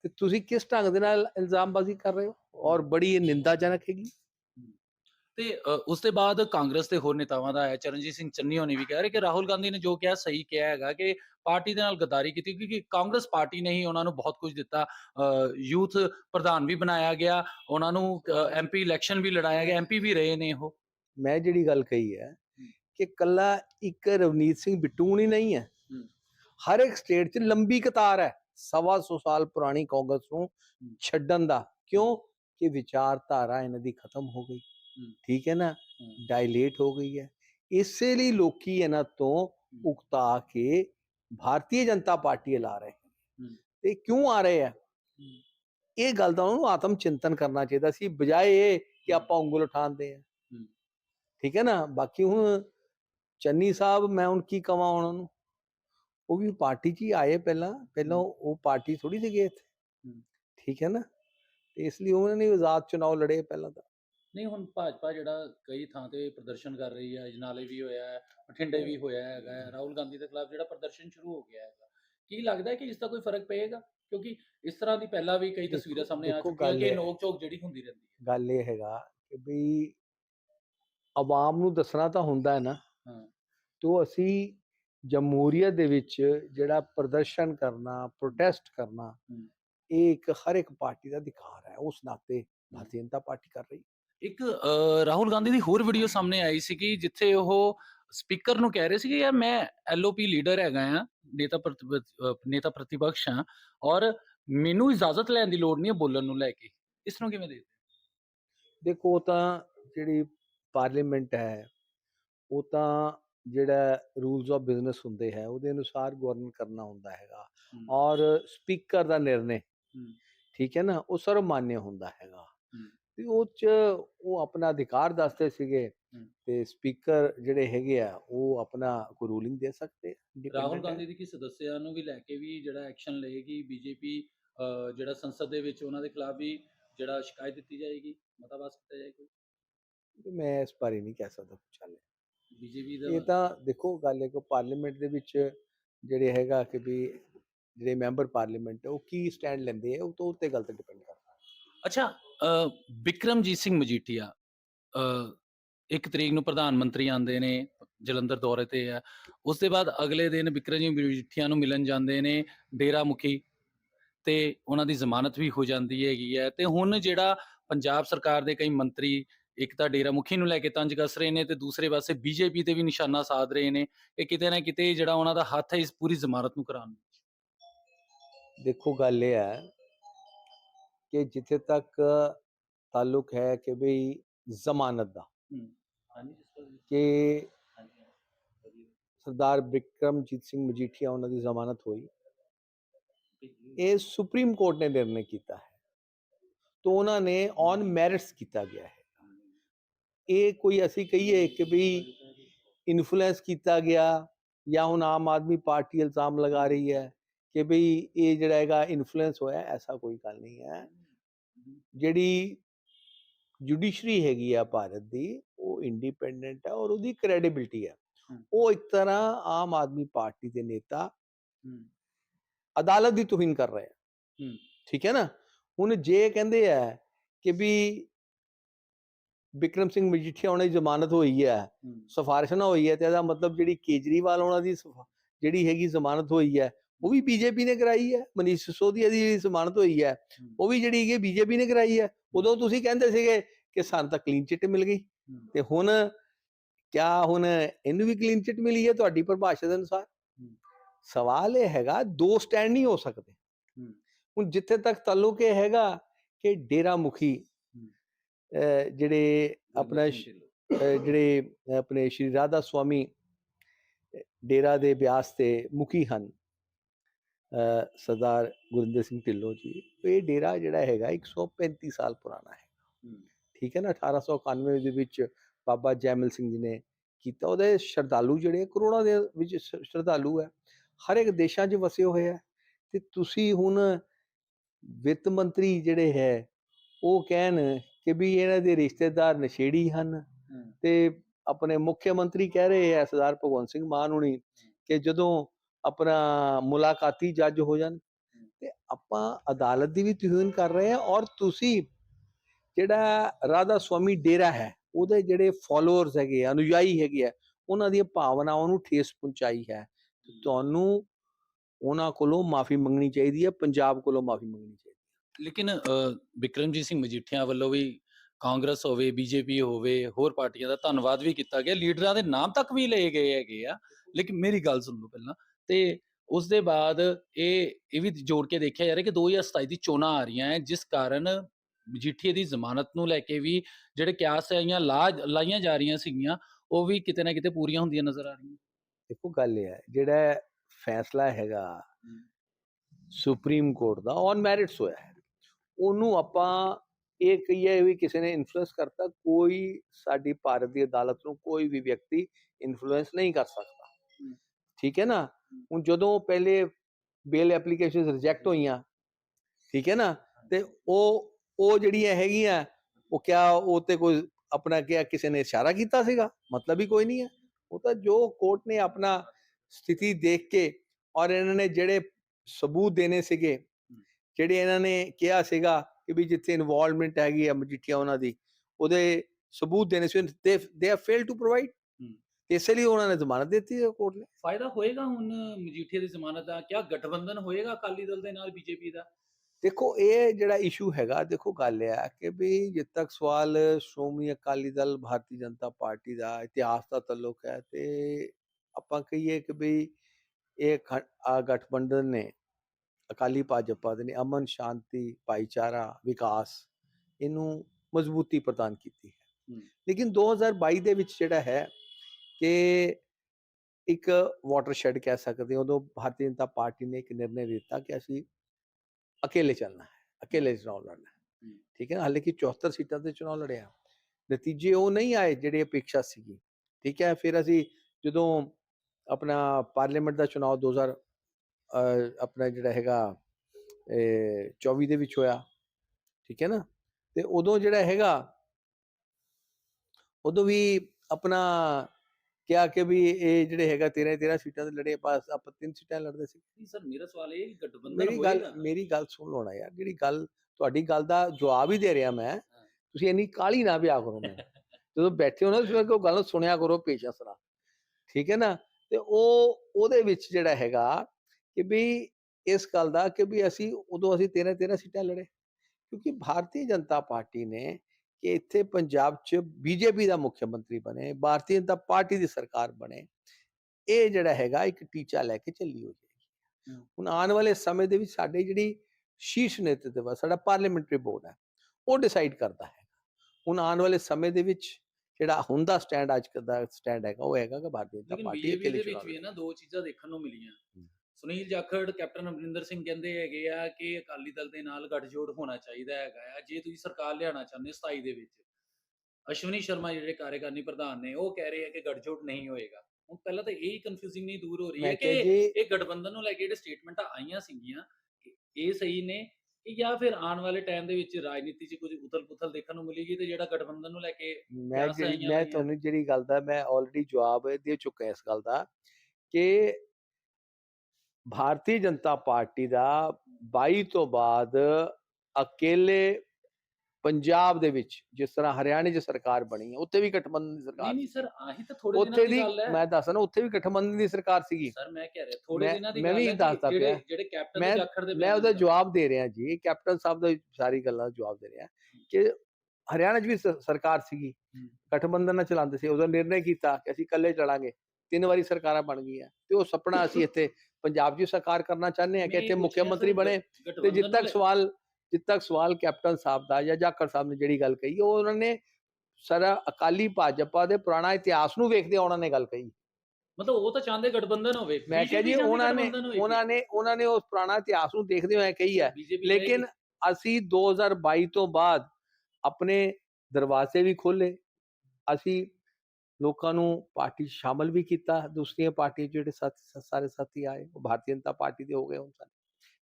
ਤੇ ਤੁਸੀਂ ਕਿਸ ਢੰਗ ਦੇ ਨਾਲ ਇਲਜ਼ਾਮਬਾਜ਼ੀ ਕਰ ਰਹੇ ਹੋ? ਔਰ ਬੜੀ ਇਹ ਨਿੰਦਾਜਨਕ ਹੈਗੀ। ਤੇ ਉਸ ਦੇ ਬਾਅਦ ਕਾਂਗਰਸ ਦੇ ਹੋਰ ਨੇਤਾਵਾਂ ਦਾ ਹੈ ਚਰਨਜੀਤ ਸਿੰਘ ਚੰਨੀ ਹੋਣੀ ਵੀ ਕਹਿ ਰਹੇ ਕਿ ਰਾਹੁਲ ਗਾਂਧੀ ਨੇ ਜੋ ਕਿਹਾ ਸਹੀ ਕਿਹਾ ਹੈਗਾ ਕਿ ਪਾਰਟੀ ਦੇ ਨਾਲ ਗੱਦਾਰੀ ਕੀਤੀ ਕਿਉਂਕਿ ਕਾਂਗਰਸ ਪਾਰਟੀ ਨੇ ਹੀ ਉਹਨਾਂ ਨੂੰ ਬਹੁਤ ਕੁਝ ਦਿੱਤਾ। ਯੂਥ ਪ੍ਰਧਾਨ ਵੀ ਬਣਾਇਆ ਗਿਆ ਉਹਨਾਂ ਨੂੰ ਐਮਪੀ ਇਲੈਕਸ਼ਨ ਵੀ ਲੜਾਇਆ ਗਿਆ ਐਮਪੀ ਵੀ ਰਹੇ ਨੇ ਉਹ। ਮੈਂ ਜਿਹੜੀ ਗੱਲ ਕਹੀ ਹੈ। ਕਿ ਕੱਲਾ ਇੱਕ ਰਵਨੀਤ ਸਿੰਘ ਬਿੱਟੂ ਹੀ ਨਹੀਂ ਹੈ। ਹਰ ਇੱਕ ਸਟੇਟ 'ਚ ਲੰਬੀ ਕਤਾਰ ਹੈ। ਸਵਾ ਸੌ ਸਾਲ ਪੁਰਾਣੀ ਕਾਂਗਰਸ ਨੂੰ ਛੱਡਣ ਦਾ। ਕਿਉਂ? ਕਿ ਵਿਚਾਰਧਾਰਾ ਇਹਨਾਂ ਦੀ ਖਤਮ ਹੋ ਗਈ। ਠੀਕ ਹੈ ਨਾ ਡਾਇਲੇਟ ਹੋ ਗਈ ਹੈ ਇਸੇ ਲਈ ਲੋਕੀ ਇਹਨਾਂ ਤੋਂ ਉਕਤਾ ਕੇ ਭਾਰਤੀ ਜਨਤਾ ਪਾਰਟੀ ਲਾ ਰਹੇ। ਤੇ ਕਿਉਂ ਆ ਰਹੇ ਆ ਇਹ ਗੱਲ ਦਾ ਉਹਨੂੰ ਆਤਮ ਚਿੰਤਨ ਕਰਨਾ ਚਾਹੀਦਾ ਸੀ ਬਜਾਏ ਇਹ ਕਿ ਆਪਾਂ ਉਂਗਲ ਉਠਾਉਂਦੇ ਆ। ਠੀਕ ਹੈ ਨਾ ਬਾਕੀ ਹੁਣ ਚੰਨੀ ਸਾਹਿਬ ਮੈਂ ਹੁਣ ਕੀ ਕਵਾਂ ਉਹਨਾਂ ਨੂੰ ਉਹ ਵੀ ਪਾਰਟੀ 'ਚ ਹੀ ਆਏ ਪਹਿਲਾਂ ਪਹਿਲਾਂ ਉਹ ਪਾਰਟੀ ਥੋੜੀ ਸੀ ਗਏ ਇੱਥੇ। ਠੀਕ ਹੈ ਨਾ ਤੇ ਇਸ ਲਈ ਉਹਨਾਂ ਨੇ ਆਜ਼ਾਦ ਚੁਣਾਵ ਲੜੇ ਪਹਿਲਾਂ ਤਾਂ ਨਹੀਂ ਹੁਣ ਭਾਜਪਾ ਜਿਹੜਾ ਕਈ ਥਾਂ ਤੇ ਪ੍ਰਦਰਸ਼ਨ ਕਰ ਰਹੀ ਹੈ ਅਜਨਾਲੇ ਵੀ ਹੋਇਆ ਹੈ ਬਠਿੰਡੇ ਵੀ ਹੋਇਆ ਹੈਗਾ ਰਾਹੁਲ ਗਾਂਧੀ ਦੇ ਖਿਲਾਫ ਜਿਹੜਾ ਪ੍ਰਦਰਸ਼ਨ ਸ਼ੁਰੂ ਹੋ ਗਿਆ ਹੈਗਾ ਕੀ ਲੱਗਦਾ ਹੈ ਕਿ ਇਸ ਦਾ ਕੋਈ ਫ਼ਰਕ ਪਏਗਾ ਕਿਉਂਕਿ ਇਸ ਤਰ੍ਹਾਂ ਦੀ ਪਹਿਲਾਂ ਵੀ ਕਈ ਤਸਵੀਰਾਂ ਸਾਹਮਣੇ ਆ ਚੁੱਕੀਆਂ ਕਿ। ਨੋਕ ਝੋਕ ਜਿਹੜੀ ਹੁੰਦੀ ਰਹਿੰਦੀ ਹੈ ਗੱਲ ਇਹ ਹੈਗਾ ਕਿ ਵੀ ਆਵਾਮ ਨੂੰ ਦੱਸਣਾ ਤਾਂ ਹੁੰਦਾ ਹੈ ਨਾ ਹਾਂ ਤੋ ਅਸੀਂ ਜਮਹੂਰੀਅਤ ਦੇ ਵਿੱਚ ਜਿਹੜਾ ਪ੍ਰਦਰਸ਼ਨ ਕਰਨਾ ਪ੍ਰੋਟੈਸਟ ਕਰਨਾ। ਇਹ ਇੱਕ ਹਰ ਇੱਕ ਪਾਰਟੀ ਦਾ ਅਧਿਕਾਰ ਹੈ ਉਸ ਨਾਤੇ ਭਾਰਤੀ ਜਨਤਾ ਪਾਰਟੀ ਕਰ ਰਹੀ ਇੱਕ ਰਾਹੁਲ ਗਾਂਧੀ ਦੀ ਹੋਰ ਵੀਡੀਓ ਸਾਹਮਣੇ ਆਈ ਸੀ ਕਿ ਜਿੱਥੇ ਉਹ ਸਪੀਕਰ ਨੂੰ ਕਹਿ ਰਹੇ ਸੀ ਕਿ ਯਾਰ ਮੈਂ ਐਲਓਪੀ ਲੀਡਰ ਹੈਗਾ ਆ ਨੇਤਾ ਨੇਤਾ ਪ੍ਰਤੀਪਕਸ਼ ਹਾਂ ਔਰ ਮੈਨੂੰ ਇਜਾਜ਼ਤ ਲੈਣ ਦੀ ਲੋੜ ਨਹੀਂ ਹੈ ਬੋਲਣ ਨੂੰ ਲੈ ਕੇ। ਇਸ ਨੂੰ ਕਿਵੇਂ ਦੇਖਦੇ ਦੇਖੋ ਤਾਂ ਜਿਹੜੀ ਪਾਰਲੀਮੈਂਟ ਹੈ ਉਹ ਤਾਂ ਜਿਹੜਾ ਰੂਲਸ ਆਫ ਬਿਜ਼ਨਸ ਹੁੰਦੇ ਹੈ ਉਹਦੇ ਅਨੁਸਾਰ ਗਵਰਨ ਕਰਨਾ ਹੁੰਦਾ ਹੈਗਾ ਔਰ ਸਪੀਕਰ ਦਾ ਨਿਰਣੇ ਠੀਕ ਹੈ ਨਾ? ਉਹ ਸਰਵਮਾਨਯ ਹੁੰਦਾ ਹੈਗਾ। ਤੇ ਉਹ ਚ ਉਹ ਆਪਣਾ ਅਧਿਕਾਰ ਦੱਸਦੇ ਸੀਗੇ। ਤੇ ਸਪੀਕਰ ਜਿਹੜੇ ਹੈਗੇ ਆ ਉਹ ਆਪਣਾ ਕੋਈ ਰੂਲਿੰਗ ਦੇ ਸਕਦੇ ਰਾਹੁਲ। ਗਾਂਧੀ ਦੀ ਕੀ ਸਦੱਸਿਆਂ ਨੂੰ ਵੀ ਲੈ ਕੇ ਵੀ ਜਿਹੜਾ ਐਕਸ਼ਨ ਲਏਗੀ ਬੀਜੇਪੀ ਜਿਹੜਾ ਸੰਸਦ ਦੇ ਵਿੱਚ ਉਹਨਾਂ ਦੇ ਖਿਲਾਫ ਵੀ ਜਿਹੜਾ ਸ਼ਿਕਾਇਤ ਦਿੱਤੀ ਜਾਏਗੀ? ਮਤਾ ਪਾਸ ਕੀਤਾ ਜਾਏਗਾ ਮੈਂ ਇਸ ਬਾਰੇ ਨਹੀਂ ਕਹਿ ਸਕਦਾ ਕੁਛ ਹਾਲੇ। ਬੀਜੇਪੀ ਇਹ ਦਾ ਤਾਂ ਦੇਖੋ ਗੱਲ ਹੈ ਕਿ ਪਾਰਲੀਮੈਂਟ ਦੇ ਵਿੱਚ ਜਿਹੜੇ ਹੈਗਾ ਕਿ ਵੀ ਜਿਹੜੇ ਮੈਂਬਰ ਪਾਰਲੀਮੈਂਟ ਉਹ ਕੀ ਸਟੈਂਡ ਲੈਂਦੇ ਆ ਉਹ ਤੋਂ ਉੱਤੇ ਗੱਲ ਤੇ ਡਿਪੈਂਡ ਕਰਦਾ ਅੱਛਾ ਅ, ਬਿਕਰਮਜੀਤ ਸਿੰਘ ਮਜੀਠੀਆ ਇੱਕ ਤਰੀਕ ਨੂੰ ਪ੍ਰਧਾਨ ਮੰਤਰੀ ਆਉਂਦੇ ਨੇ ਜਲੰਧਰ ਦੌਰੇ ਤੇ ਆ ਉਸ ਦੇ ਬਾਅਦ ਅਗਲੇ ਦਿਨ ਬਿਕਰਮਜੀਤ ਮਜੀਠੀਆ ਨੂੰ ਮਿਲਣ ਜਾਂਦੇ ਨੇ ਡੇਰਾ ਮੁਖੀ ਤੇ ਉਹਨਾਂ ਦੀ ਜ਼ਮਾਨਤ ਵੀ ਹੋ ਜਾਂਦੀ ਹੈਗੀ ਹੈ ਤੇ ਹੁਣ ਜਿਹੜਾ ਪੰਜਾਬ ਸਰਕਾਰ ਦੇ ਕਈ ਮੰਤਰੀ ਇੱਕ ਤਾਂ ਡੇਰਾ ਮੁਖੀ ਨੂੰ ਲੈ ਕੇ ਤੰਜ ਕੱਸ ਰਹੇ ਨੇ ਤੇ ਦੂਸਰੇ ਪਾਸੇ ਬੀਜੇਪੀ ਤੇ ਵੀ ਨਿਸ਼ਾਨਾ ਸਾਧ ਰਹੇ ਨੇ ਇਹ ਕਿਤੇ ਨਾ ਕਿਤੇ ਜਿਹੜਾ ਉਹਨਾਂ ਦਾ ਹੱਥ ਹੈ ਇਸ ਪੂਰੀ ਜ਼ਮਾਨਤ ਨੂੰ ਕਰਾਉਣ ਦੇਖੋ ਗੱਲ ਇਹ ਹੈ ਕਿ ਜਿੱਥੇ ਤੱਕ ਤਾਲੁਕ ਹੈ ਕਿ ਵੀ ਜ਼ਮਾਨਤ ਦਾ ਹਾਂਜੀ ਜਿਸ ਪਰ ਕਿ ਹਾਂਜੀ ਸਰਦਾਰ ਬਿਕਰਮਜੀਤ ਸਿੰਘ ਮਜੀਠੀਆ ਉਹਨਾਂ ਦੀ ਜ਼ਮਾਨਤ ਹੋਈ ਇਹ ਸੁਪਰੀਮ ਕੋਰਟ ਨੇ ਨਿਰਣੇ ਕੀਤਾ ਹੈ ਤੋਂ ਉਹਨਾਂ ਨੇ ਔਨ ਮੈਰਿਟਸ ਕੀਤਾ ਗਿਆ ਹੈ ਇਹ ਕੋਈ ਅਸੀਂ ਕਹੀਏ ਕਿ ਵੀ ਇਨਫਲੂਐਂਸ ਕੀਤਾ ਗਿਆ ਜਾਂ ਹੁਣ ਆਮ ਆਦਮੀ ਪਾਰਟੀ ਇਲਜ਼ਾਮ ਲਗਾ ਰਹੀ ਹੈ ਕਿ ਵੀ ਇਹ ਜਿਹੜਾ ਹੈਗਾ ਇਨਫਲੂਐਂਸ ਹੋਇਆ ਐਸਾ ਕੋਈ ਗੱਲ ਨਹੀਂ ਹੈ। ਜਿਹੜੀ ਜੁਡੀਸ਼ਰੀ ਹੈਗੀ ਆ ਭਾਰਤ ਦੀ ਉਹ ਇੰਡੀਪੈਂਡੈਂਟ ਹੈ ਔਰ ਉਹਦੀ ਕ੍ਰੈਡੀਬਿਲਟੀ ਹੈ। ਉਹ ਇੱਕ ਤਰ੍ਹਾਂ ਆਮ ਆਦਮੀ ਪਾਰਟੀ ਦੇ ਨੇਤਾ ਅਦਾਲਤ ਦੀ ਤੋਹੀਨ ਕਰ ਰਹੇ ਆ। ਠੀਕ ਹੈ ਨਾ? ਹੁਣ ਜੇ ਕਹਿੰਦੇ ਆ ਕਿ ਵੀ ਵਿਕਰਮ ਸਿੰਘ ਮਜੀਠੀਆ ਉਹਨਾਂ ਦੀ ਜ਼ਮਾਨਤ ਹੋਈ ਹੈ। ਸਿਫਾਰਿਸ਼ ਨਾ ਹੋਈ ਹੈ ਤੇ ਇਹਦਾ ਮਤਲਬ ਜਿਹੜੀ ਕੇਜਰੀਵਾਲ ਉਹਨਾਂ ਦੀ ਜਿਹੜੀ ਹੈਗੀ ਜ਼ਮਾਨਤ ਹੋਈ ਹੈ ਉਹ ਵੀ ਬੀਜੇਪੀ ਨੇ ਕਰਾਈ ਹੈ ਮਨੀਸ਼ ਸਿਸੋਦੀਆ ਦੀ ਜਿਹੜੀ ਜ਼ਮਾਨਤ ਹੋਈ ਹੈ। ਉਹ ਵੀ ਜਿਹੜੀ ਹੈਗੀ ਬੀਜੇਪੀ ਨੇ ਕਰਾਈ ਹੈ। ਉਦੋਂ ਤੁਸੀਂ ਕਹਿੰਦੇ ਸੀਗੇ ਕਿ ਸਾਨੂੰ ਤਾਂ ਕਲੀਨ ਚਿੱਟ ਮਿਲ ਗਈ। ਤੇ ਹੁਣ ਕਿਆ ਹੁਣ ਇਹਨੂੰ ਵੀ ਕਲੀਨ ਚਿੱਟ ਮਿਲੀ ਹੈ ਤੁਹਾਡੀ ਪਰਿਭਾਸ਼ਾ ਦੇ ਅਨੁਸਾਰ। ਸਵਾਲ ਇਹ ਹੈਗਾ ਦੋ ਸਟੈਂਡ ਨਹੀਂ ਹੋ ਸਕਦੇ। ਹੁਣ ਜਿੱਥੇ ਤੱਕ ਤਾਲੁਕ ਇਹ ਹੈਗਾ ਕਿ ਡੇਰਾ ਮੁਖੀ ਜਿਹੜੇ ਆਪਣਾ ਜਿਹੜੇ ਆਪਣੇ ਸ਼੍ਰੀ ਰਾਧਾ ਸੁਆਮੀ ਡੇਰਾ ਦੇ ਬਿਆਸ ਤੇ ਮੁਖੀ ਹਨ ਸਰਦਾਰ ਗੁਰਿੰਦਰ ਸਿੰਘ ਢਿੱਲੋਂ ਜੀ ਇਹ ਡੇਰਾ ਜਿਹੜਾ ਹੈਗਾ 135 ਸਾਲ ਪੁਰਾਣਾ ਹੈ। ਠੀਕ ਹੈ ਨਾ? 1891 ਦੇ ਵਿੱਚ ਬਾਬਾ ਜੈਮਲ ਸਿੰਘ ਜੀ ਨੇ ਕੀਤਾ। ਉਹਦੇ ਸ਼ਰਧਾਲੂ ਜਿਹੜੇ ਕਰੋੜਾਂ ਦੇ ਵਿੱਚ ਸ਼ਰਧਾਲੂ ਹੈ। ਹਰ ਇੱਕ ਦੇਸ਼ਾਂ 'ਚ ਵਸੇ ਹੋਏ ਆ ਤੇ ਤੁਸੀਂ ਹੁਣ ਵਿੱਤ ਮੰਤਰੀ ਜਿਹੜੇ ਹੈ ਉਹ ਕਹਿਣ ਕਿ ਵੀ ਇਹਨਾਂ ਦੇ ਰਿਸ਼ਤੇਦਾਰ ਨਸ਼ੇੜੀ ਹਨ। ਤੇ ਆਪਣੇ ਮੁੱਖ ਮੰਤਰੀ ਕਹਿ ਰਹੇ ਆ ਸਰਦਾਰ ਭਗਵੰਤ ਸਿੰਘ ਮਾਨ ਹੁਣੀ ਕਿ ਜਦੋਂ ਆਪਣਾ ਮੁਲਾਕਾਤੀ ਜੱਜ ਹੋ ਜਾਣ। ਤੇ ਆਪਾਂ ਅਦਾਲਤ ਦੀ ਵੀ ਤੁਹੀਨ ਕਰ ਰਹੇ ਆ ਔਰ ਤੁਸੀਂ ਜਿਹੜਾ ਰਾਧਾ ਸੁਆਮੀ ਡੇਰਾ ਹੈ ਉਹਦੇ ਜਿਹੜੇ ਫਾਲੋਅਰਸ ਹੈਗੇ ਆ, ਅਨੁਯਾਈ ਹੈਗੇ ਆ ਉਹਨਾਂ ਦੀਆਂ ਭਾਵਨਾਵਾਂ ਨੂੰ ਠੇਸ ਪਹੁੰਚਾਈ ਹੈ। ਤੁਹਾਨੂੰ ਉਹਨਾਂ ਕੋਲੋਂ ਮਾਫੀ ਮੰਗਣੀ ਚਾਹੀਦੀ ਹੈ ਪੰਜਾਬ ਕੋਲੋਂ ਮਾਫੀ ਮੰਗਣੀ ਚਾਹੀਦੀ ਹੈ। ਲੇਕਿਨ ਅ, ਬਿਕਰਮਜੀਤ ਸਿੰਘ ਮਜੀਠੀਆ ਵੱਲੋਂ ਵੀ ਕਾਂਗਰਸ ਹੋਵੇ ਬੀਜੇਪੀ ਹੋਵੇ ਹੋਰ ਪਾਰਟੀਆਂ ਦਾ ਧੰਨਵਾਦ ਵੀ ਕੀਤਾ ਗਿਆ। ਲੀਡਰਾਂ ਦੇ ਨਾਮ ਤੱਕ ਵੀ ਲਏ ਗਏ ਹੈਗੇ ਆ। ਲੇਕਿਨ ਮੇਰੀ ਗੱਲ ਸੁਣ ਲਓ ਪਹਿਲਾਂ ਤੇ ਉਸ ਦੇ ਬਾਅਦ ਇਹ ਇਹ ਵੀ ਜੋੜ ਕੇ ਦੇਖਿਆ ਜਾ ਰਿਹਾ ਕਿ 2027 ਦੀ ਚੋਣਾਂ ਆ ਰਹੀਆਂ ਹੈ ਜਿਸ ਕਾਰਨ ਮਜੀਠੀਆ ਦੀ ਜ਼ਮਾਨਤ ਨੂੰ ਲੈ ਕੇ ਵੀ ਜਿਹੜੇ ਕਿਆਸ ਆਈਆਂ ਲਾ ਲਾਈਆਂ ਜਾ ਰਹੀਆਂ ਸੀਗੀਆਂ ਉਹ ਵੀ ਕਿਤੇ ਨਾ ਕਿਤੇ ਪੂਰੀਆਂ ਹੁੰਦੀਆਂ ਨਜ਼ਰ ਆ ਰਹੀਆਂ। ਦੇਖੋ ਗੱਲ ਇਹ ਹੈ ਜਿਹੜਾ ਫੈਸਲਾ ਹੈਗਾ ਸੁਪਰੀਮ ਕੋਰਟ ਦਾ ਔਨ ਮੈਰਿਟਸ ਹੋਇਆ ਹੈ। ਉਹਨੂੰ ਆਪਾਂ ਇਹ ਕਹੀਏ ਵੀ ਕਿਸੇ ਨੇ ਇਨਫਲੂਐਂਸ ਕਰਤਾ ਕੋਈ ਸਾਡੀ ਭਾਰਤ ਦੀ ਅਦਾਲਤ ਨੂੰ ਕੋਈ ਵੀ ਵਿਅਕਤੀ ਇਨਫਲੂਐਂਸ ਨਹੀਂ ਕਰ ਸਕਦਾ। ਠੀਕ ਹੈ ਨਾ? ਹੁਣ ਜਦੋਂ ਪਹਿਲੇ ਬੇਲ ਐਪਲੀਕੇਸ਼ਨਸ ਰਿਜੈਕਟ ਹੋਈਆਂ ਠੀਕ ਹੈ ਨਾ? ਤੇ ਉਹ ਉਹ ਜਿਹੜੀਆਂ ਹੈਗੀਆਂ ਉਹ ਕਿਆ ਉਹ ਤੇ ਕੋਈ ਆਪਣਾ ਕਿਆ ਕਿਸੇ ਨੇ ਇਸ਼ਾਰਾ ਕੀਤਾ ਸੀਗਾ? ਮਤਲਬ ਹੀ ਕੋਈ ਨਹੀਂ ਹੈ। ਉਹ ਤਾਂ ਜੋ ਕੋਰਟ ਨੇ ਆਪਣਾ ਸਥਿਤੀ ਦੇਖ ਕੇ ਔਰ ਇਹਨਾਂ ਨੇ ਜਿਹੜੇ ਸਬੂਤ ਦੇਣੇ ਸੀਗੇ ਜਿਹੜੇ ਇਹਨਾਂ ਨੇ ਕਿਹਾ ਸੀਗਾ ਕਿ ਵੀ ਜਿੱਥੇ ਇਨਵੋਲਵਮੈਂਟ ਹੈਗੀ ਆ ਮਜੀਠੀਆ ਉਹਨਾਂ ਦੀ ਉਹਦੇ ਸਬੂਤ ਦੇਣੇ ਸੀ ਦੇ they have fail to provide. ਇਸੇ ਲਈ ਉਹਨਾਂ ਨੇ ਜ਼ਮਾਨਤ ਦਿੱਤੀ ਹੈ ਕੋਰਟ ਨੇ ਫਾਇਦਾ ਹੋਏਗਾ ਹੁਣ ਮਜੀਠੀਆ ਦੀ ਜ਼ਮਾਨਤ ਦਾ? ਕਿਆ ਗਠਬੰਧਨ ਹੋਏਗਾ ਅਕਾਲੀ ਦਲ ਦੇ ਨਾਲ ਬੀਜੇਪੀ ਦਾ? ਦੇਖੋ ਇਹ ਜਿਹੜਾ ਇਸ਼ੂ ਹੈਗਾ ਦੇਖੋ ਗੱਲ ਇਹ ਹੈ ਕਿ ਵੀ ਜਿੱਦ ਤੱਕ ਸਵਾਲ ਸ਼੍ਰੋਮਣੀ ਅਕਾਲੀ ਦਲ ਭਾਰਤੀ ਜਨਤਾ ਪਾਰਟੀ ਦਾ ਇਤਿਹਾਸ ਦਾ ਤਾਲੁਕ ਹੈ ਤੇ ਆਪਾਂ ਕਹੀਏ ਕਿ ਵੀ ਇਹ ਆ ਗਠਬੰਧਨ ਨੇ ਅਕਾਲੀ ਭਾਜਪਾ ਦੇ ਨੇ ਅਮਨ ਸ਼ਾਂਤੀ ਭਾਈਚਾਰਾ ਵਿਕਾਸ ਇਹਨੂੰ ਮਜ਼ਬੂਤੀ ਪ੍ਰਦਾਨ ਕੀਤੀ ਹੈ। ਲੇਕਿਨ 2022 ਦੇ ਵਿੱਚ ਜਿਹੜਾ ਹੈ ਕਿ ਇੱਕ ਵਾਟਰਸ਼ੈਡ ਕਹਿ ਸਕਦੇ ਹਾਂ ਉਦੋਂ ਭਾਰਤੀ ਜਨਤਾ ਪਾਰਟੀ ਨੇ ਇੱਕ ਨਿਰਣੇ ਦਿੱਤਾ ਕਿ ਅਸੀਂ ਅਕੇਲੇ ਚੱਲਣਾ ਹੈ ਅਕੇਲੇ ਚੁਣਾਵ ਲੜਨਾ ਹੈ। ਠੀਕ ਹੈ ਨਾ? ਹਾਲੇ ਕਿ 74 ਸੀਟਾਂ ਤੇ ਚੁਣਾਵ ਲੜਿਆ ਨਤੀਜੇ ਉਹ ਨਹੀਂ ਆਏ ਜਿਹੜੇ ਅਪੇਕਸ਼ਾ ਸੀਗੀ। ਠੀਕ ਹੈ? ਫਿਰ ਅਸੀਂ ਜਦੋਂ ਆਪਣਾ ਪਾਰਲੀਮੈਂਟ ਦਾ ਚੁਣਾਵ 2000 ਅਹ, ਆਪਣਾ ਜਿਹੜਾ ਹੈਗਾ ਇਹ 24 ਦੇ ਵਿੱਚ ਹੋਇਆ। ਠੀਕ ਹੈ ਨਾ? ਤੇ ਉਦੋਂ ਜਿਹੜਾ ਹੈਗਾ ਉਦੋਂ ਵੀ ਆਪਣਾ ਕਿਹਾ ਕਿ ਵੀ ਇਹ ਜਿਹੜੇ ਹੈਗਾ 13 13 ਸੀਟਾਂ ਤੇ ਲੜੇ ਪਾਸ ਆਪਾਂ ਤਿੰਨ ਸੀਟਾਂ ਲੜਦੇ ਸੀ। ਨਹੀਂ ਸਰ ਮੇਰਾ ਸਵਾਲ ਇਹ ਹੈ ਕਿ ਗਠਬੰਧਨ ਮੇਰੀ ਗੱਲ ਮੇਰੀ ਗੱਲ ਸੁਣ ਨਾ ਯਾਰ ਜਿਹੜੀ ਗੱਲ ਤੁਹਾਡੀ ਗੱਲ ਦਾ ਜਵਾਬ ਹੀ ਦੇ ਰਿਹਾ ਮੈਂ ਤੁਸੀਂ ਇੰਨੀ ਕਾਲੀ ਨਾ ਵਿਆਹ ਕਰੋ ਮੈਂ ਜਦੋਂ ਬੈਠੇ ਹੋ ਨਾ ਤੁਸੀਂ ਕੋਈ ਗੱਲ ਸੁਣਿਆ ਕਰੋ ਪੇਸ਼ੈਂਸ ਨਾਲ ਠੀਕ ਹੈ ਨਾ? ਤੇ ਉਹ ਉਹਦੇ ਵਿੱਚ ਜਿਹੜਾ ਹੈਗਾ ਕਿ ਵੀ ਇਸ ਗੱਲ ਦਾ ਕਿ ਵੀ ਅਸੀਂ ਉਦੋਂ ਅਸੀਂ 13 13 ਸੀਟਾਂ ਲੜੇ। ਕਿਉਂਕਿ ਭਾਰਤੀ ਜਨਤਾ ਪਾਰਟੀ ਨੇ ਕਿ ਇੱਥੇ ਪੰਜਾਬ 'ਚ ਬੀਜੇਪੀ ਦਾ ਮੁੱਖ ਮੰਤਰੀ ਬਣੇ ਭਾਰਤੀ ਜਨਤਾ ਪਾਰਟੀ ਦੀ ਸਰਕਾਰ ਬਣੇ ਇਹ ਜਿਹੜਾ ਹੈਗਾ ਇੱਕ ਟੀਚਾ ਲੈ ਕੇ ਚੱਲੀ ਹੋ ਜਾਏਗੀ। ਹੁਣ ਆਉਣ ਵਾਲੇ ਸਮੇਂ ਦੇ ਵਿੱਚ ਸਾਡੇ ਜਿਹੜੀ ਸ਼ੀਸ਼ ਨੇਤਰਤਵ ਹੈ ਸਾਡਾ ਪਾਰਲੀਮੈਂਟਰੀ ਬੋਰਡ ਹੈ ਉਹ ਡਿਸਾਈਡ ਕਰਦਾ ਹੈ ਹੁਣ ਆਉਣ ਵਾਲੇ ਸਮੇਂ ਦੇ ਵਿੱਚ ਜਿਹੜਾ ਹੁਣ ਦਾ ਸਟੈਂਡ ਅੱਜ ਦਾ ਸਟੈਂਡ ਹੈਗਾ ਉਹ ਹੈਗਾ ਕਿ ਭਾਰਤੀ ਜਨਤਾ ਪਾਰਟੀ ਦੇ ਵਿੱਚ ਵੀ ਨਾ ਦੋ ਚੀਜ਼ਾਂ ਦੇਖਣ ਨੂੰ ਮਿਲੀਆਂ। ਸੁਨੀਲ ਜਾਖੜ ਕੈਪਟਨ ਅਮਰਿੰਦਰ ਸਿੰਘ ਕਹਿੰਦੇ ਹੈਗੇ ਆ ਕਿ ਅਕਾਲੀ ਦਲ ਦੇ ਨਾਲ ਗੱਠਜੋੜ ਹੋਣਾ ਚਾਹੀਦਾ ਹੈਗਾ ਆ ਜੇ ਤੁਸੀਂ ਸਰਕਾਰ ਲਿਆਉਣਾ ਚਾਹੁੰਦੇ ਹੋ 27 ਦੇ ਵਿੱਚ ਅਸ਼ਵਨੀ ਸ਼ਰਮਾ ਜਿਹੜੇ ਕਾਰਜਕਾਰਨੀ ਪ੍ਰਧਾਨ ਨੇ ਉਹ ਕਹਿ ਰਹੇ ਆ ਕਿ ਗੱਠਜੋੜ ਨਹੀਂ ਹੋਏਗਾ ਹੁਣ ਪਹਿਲਾਂ ਤਾਂ ਇਹ ਕਨਫਿਊਜ਼ਿੰਗ ਨਹੀਂ ਦੂਰ ਹੋ ਰਹੀ ਹੈ ਕਿ ਇਹ ਗਠਬੰਧਨ ਨੂੰ ਲੈ ਕੇ ਜਿਹੜੇ ਸਟੇਟਮੈਂਟਾਂ ਆਈਆਂ ਸੀਗੀਆਂ ਇਹ ਸਹੀ ਨੇ ਕਿ ਜਾਂ ਫਿਰ ਆਉਣ ਵਾਲੇ ਟਾਈਮ ਦੇ ਵਿੱਚ ਰਾਜਨੀਤੀ 'ਚ ਕੁਝ ਉਥਲ-ਪੁਥਲ ਦੇਖਣ ਨੂੰ ਮਿਲੇਗੀ ਤੇ ਜਿਹੜਾ ਗਠਬੰਧਨ ਨੂੰ ਲੈ ਕੇ ਮੈਂ ਮੈਂ। ਤੁਹਾਨੂੰ ਜਿਹੜੀ ਗੱਲ ਦਾ ਮੈਂ ਆਲਰੇਡੀ ਜਵਾਬ ਦੇ ਚੁੱਕਾ ਇਸ ਗੱਲ ਦਾ ਕਿ ਭਾਰਤੀ ਜਨਤਾ ਪਾਰਟੀ ਦਾ 22 ਤੋਂ ਬਾਅਦ ਅਕੇਲੇ ਪੰਜਾਬ ਦੇ ਵਿੱਚ ਜਿਸ ਤਰ੍ਹਾਂ ਹਰਿਆਣੇ 'ਚ ਸਰਕਾਰ ਬਣੀ ਹੈ ਉੱਥੇ ਵੀ ਗਠਬੰਧਨ ਦੀ ਸਰਕਾਰ ਨਹੀਂ ਸਰ ਆਹੀ ਤਾਂ ਥੋੜੇ ਦਿਨਾਂ ਦੀ ਗੱਲ ਹੈ ਮੈਂ ਦੱਸਣਾ ਉੱਥੇ ਵੀ ਗਠਬੰਧਨ ਦੀ ਸਰਕਾਰ ਸੀਗੀ ਸਰ ਮੈਂ ਕਹਿ ਰਿਹਾ ਥੋੜੇ ਦਿਨਾਂ ਦੀ ਮੈਂ ਗੱਲ ਵੀ ਦੱਸਦਾ ਪਿਆ। ਜਿਹੜੇ ਕੈਪਟਨ ਦੇ ਜਾਖੜ ਦੇ ਮੈਂ ਉਹਦਾ ਨੇ। ਜਵਾਬ ਦੇ ਰਿਹਾ ਜੀ ਕੈਪਟਨ ਸਾਹਿਬ ਦਾ ਸਾਰੀ ਗੱਲਾਂ ਦਾ ਜਵਾਬ ਦੇ ਰਿਹਾ ਕਿ ਹਰਿਆਣਾ 'ਚ ਵੀ ਸਰਕਾਰ ਸੀਗੀ। ਗਠਬੰਧਨ ਨਾਲ ਚਲਾਉਂਦੇ ਸੀ ਉਦੋਂ ਨਿਰਣੇ ਕੀਤਾ ਕਿ ਅਸੀਂ ਇਕੱਲੇ ਚਲਾਂਗੇ ਤਿੰਨ ਵਾਰੀ ਸਰਕਾਰਾਂ ਬਣ ਗਈਆਂ ਤੇ ਉਹ ਸੁਪਨਾ ਅਸੀਂ ਇੱਥੇ ਪੰਜਾਬ 'ਚ ਸਾਕਾਰ ਕਰਨਾ ਚਾਹੁੰਦੇ ਹਾਂ ਕਿ ਇੱਥੇ ਮੁੱਖ ਮੰਤਰੀ ਬਣੇ ਤੇ ਜਿੱਦ ਤੱਕ ਸਵਾਲ ਜਿੱਦ ਤੱਕ ਸਵਾਲ ਕੈਪਟਨ ਸਾਹਿਬ ਦਾ ਜਾਂ ਜਾਖੜ ਸਾਹਿਬ ਨੇ ਜਿਹੜੀ ਗੱਲ ਕਹੀ ਉਹ ਉਹਨਾਂ ਨੇ ਸਾਰਾ ਅਕਾਲੀ ਭਾਜਪਾ ਦੇ ਪੁਰਾਣਾ ਇਤਿਹਾਸ ਨੂੰ ਵੇਖਦੇ ਉਹਨਾਂ ਨੇ ਗੱਲ ਕਹੀ ਮਤਲਬ ਉਹ ਤਾਂ ਚਾਹੁੰਦੇ ਗਠਬੰਧਨ ਹੋਵੇ ਮੈਂ ਕਿਹਾ ਜੀ ਉਹਨਾਂ ਨੇ। ਉਹਨਾਂ ਨੇ ਉਹਨਾਂ ਨੇ ਉਸ ਪੁਰਾਣਾ ਇਤਿਹਾਸ ਨੂੰ ਦੇਖਦੇ ਹੋਏ ਕਹੀ ਹੈ ਲੇਕਿਨ ਅਸੀਂ 2022 ਤੋਂ ਬਾਅਦ ਆਪਣੇ ਦਰਵਾਜ਼ੇ ਵੀ ਖੋਲੇ ਅਸੀਂ ਲੋਕਾਂ ਨੂੰ ਪਾਰਟੀ ਸ਼ਾਮਲ ਵੀ ਕੀਤਾ ਦੂਸਰੀਆਂ ਪਾਰਟੀਆਂ 'ਚ ਜਿਹੜੇ ਸਾਥ- ਸਾਰੇ ਸਾਥੀ ਆਏ ਉਹ ਭਾਰਤੀ ਜਨਤਾ ਪਾਰਟੀ ਦੇ ਹੋ ਗਏ ਹੁਣ ਸਾਰੇ।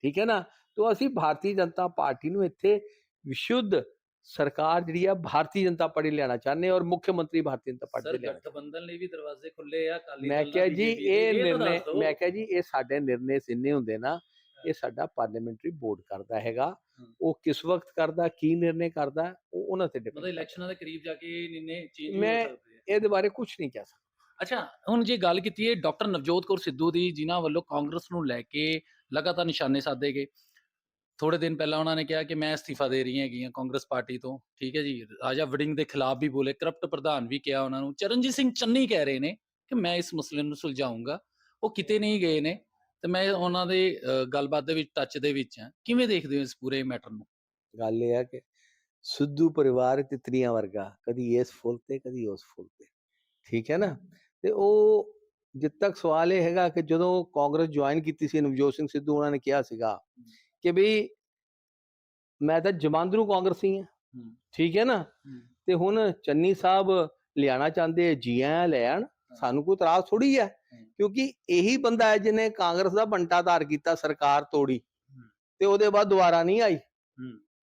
ਠੀਕ ਹੈ ਨਾ? ਤੋਂ ਅਸੀਂ ਭਾਰਤੀ ਜਨਤਾ ਪਾਰਟੀ ਨੂੰ ਇੱਥੇ ਵਿਸ਼ੁੱਧ ਸਰਕਾਰ ਜਿਹੜੀ ਆ ਭਾਰਤੀ ਜਨਤਾ ਪਾਰਟੀ ਲਿਆਉਣਾ ਚਾਹੁੰਦੇ ਔਰ ਮੁੱਖ ਮੰਤਰੀ ਭਾਰਤੀ ਜਨਤਾ ਪਾਰਟੀ ਸਰ ਦੇ ਲਿਆਉਣਾ ਗਠਬੰਧਨ ਲਈ ਵੀ ਦਰਵਾਜ਼ੇ ਖੁੱਲੇ ਆ ਅਕਾਲੀ ਮੈਂ ਕਿਹਾ ਜੀ ਇਹ ਨਿਰਣੇ। ਮੈਂ ਕਿਹਾ ਜੀ ਇਹ ਸਾਡੇ ਨਿਰਣੇ ਸਿੰਨੇ ਹੁੰਦੇ ਨਾ ਇਹ ਸਾਡਾ ਪਾਰਲੀਮੈਂਟਰੀ ਬੋਰਡ ਕਰਦਾ ਹੈਗਾ। ਉਹ ਕਿਸ ਵਕਤ ਕਰਦਾ ਕੀ ਨਿਰਣੇ ਕਰਦਾ ਉਹ ਉਹਨਾਂ ਤੇ ਮਤਲਬ ਡਿਪੈਂਡ ਇਲੈਕਸ਼ਨਾਂ ਦੇ ਕਰੀਬ ਜਾ ਕੇ ਨਿੰਨੇ ਚੇਂਜ ਹੋ ਮੈਂ- ਸਕਦੇ। ਇਹਦੇ ਬਾਰੇ ਕੁਝ ਨਹੀਂ ਕਹਿ ਸਕਦਾ। ਅੱਛਾ ਹੁਣ ਜੇ ਗੱਲ ਕੀਤੀ ਹੈ ਡਾਕਟਰ ਨਵਜੋਤ ਕੌਰ ਸਿੱਧੂ ਦੀ ਜਿਨ੍ਹਾਂ ਵੱਲੋਂ ਕਾਂਗਰਸ ਨੂੰ ਲੈ ਕੇ ਲਗਾਤਾਰ ਨਿਸ਼ਾਨੇ ਸਾਧੇ ਗਏ ਥੋੜੇ ਦਿਨ ਪਹਿਲਾਂ ਉਹਨਾਂ ਨੇ ਕਿਹਾ ਕਿ ਮੈਂ ਅਸਤੀਫਾ ਦੇ ਰਹੀ ਹੈਗੀ ਹਾਂ ਕਾਂਗਰਸ ਪਾਰਟੀ ਤੋਂ ਠੀਕ ਹੈ ਜੀ? ਰਾਜਾ ਵੜਿੰਗ ਦੇ ਖਿਲਾਫ ਵੀ ਬੋਲੇ ਕਰਪਟ ਪ੍ਰਧਾਨ ਵੀ ਕਿਹਾ ਉਹਨਾਂ ਨੂੰ ਚਰਨਜੀਤ ਸਿੰਘ ਚੰਨੀ ਕਹਿ ਰਹੇ ਨੇ ਕਿ ਮੈਂ ਇਸ ਮਸਲੇ ਨੂੰ ਸੁਲਝਾਉਂਗਾ ਉਹ ਕਿਤੇ ਨਹੀਂ ਗਏ ਨੇ ਤੇ ਮੈਂ ਉਹਨਾਂ ਦੇ ਗੱਲਬਾਤ ਦੇ ਵਿੱਚ ਟੱਚ ਦੇ ਵਿੱਚ ਹਾਂ। ਕਿਵੇਂ ਦੇਖਦੇ ਹੋ ਇਸ ਪੂਰੇ ਮੈਟਰ ਨੂੰ? ਗੱਲ ਇਹ ਹੈ ਕਿ ਸਿੱਧੂ ਪਰਿਵਾਰ ਤਿਤਲੀਆਂ ਵਰਗਾ ਕਦੀ ਇਸ ਫੁੱਲ ਤੇ ਕਦੀ ਉਸ ਫੁੱਲ ਤੇ ਠੀਕ ਹੈ ਨਾ ਤੇ ਉਹ ਜਿੱਦ ਤੱਕ ਸਵਾਲ ਇਹ ਹੈਗਾ ਕਿ ਜਦੋਂ ਕਾਂਗਰਸ ਜੁਆਇਨ ਕੀਤੀ ਸੀ ਨਵਜੋਤ ਸਿੰਘ ਸਿੱਧੂ ਉਹਨਾਂ ਨੇ ਕਿਹਾ ਸੀਗਾ ਕਿ ਵੀ ਮੈਂ ਤਾਂ ਜਮਾਂਦਰੂ ਕਾਂਗਰਸੀ ਹਾਂ। ਠੀਕ ਹੈ ਨਾ ਤੇ ਹੁਣ ਚੰਨੀ ਸਾਹਿਬ ਲਿਆਣਾ ਚਾਹੁੰਦੇ ਆ, ਜੀ ਆਇਆਂ ਲੈਣ ਸਾਨੂੰ ਕੋਈ ਇਤਰਾਜ਼ ਥੋੜੀ ਹੈ। ਕਿਉਂਕਿ ਇਹੀ ਬੰਦਾ ਹੈ ਜਿਹਨੇ ਕਾਂਗਰਸ ਦਾ ਬੰਟਾਧਾਰ ਕੀਤਾ ਸਰਕਾਰ ਤੋੜੀ। ਤੇ ਉਹਦੇ ਬਾਅਦ ਦੁਬਾਰਾ ਨਹੀਂ ਆਈ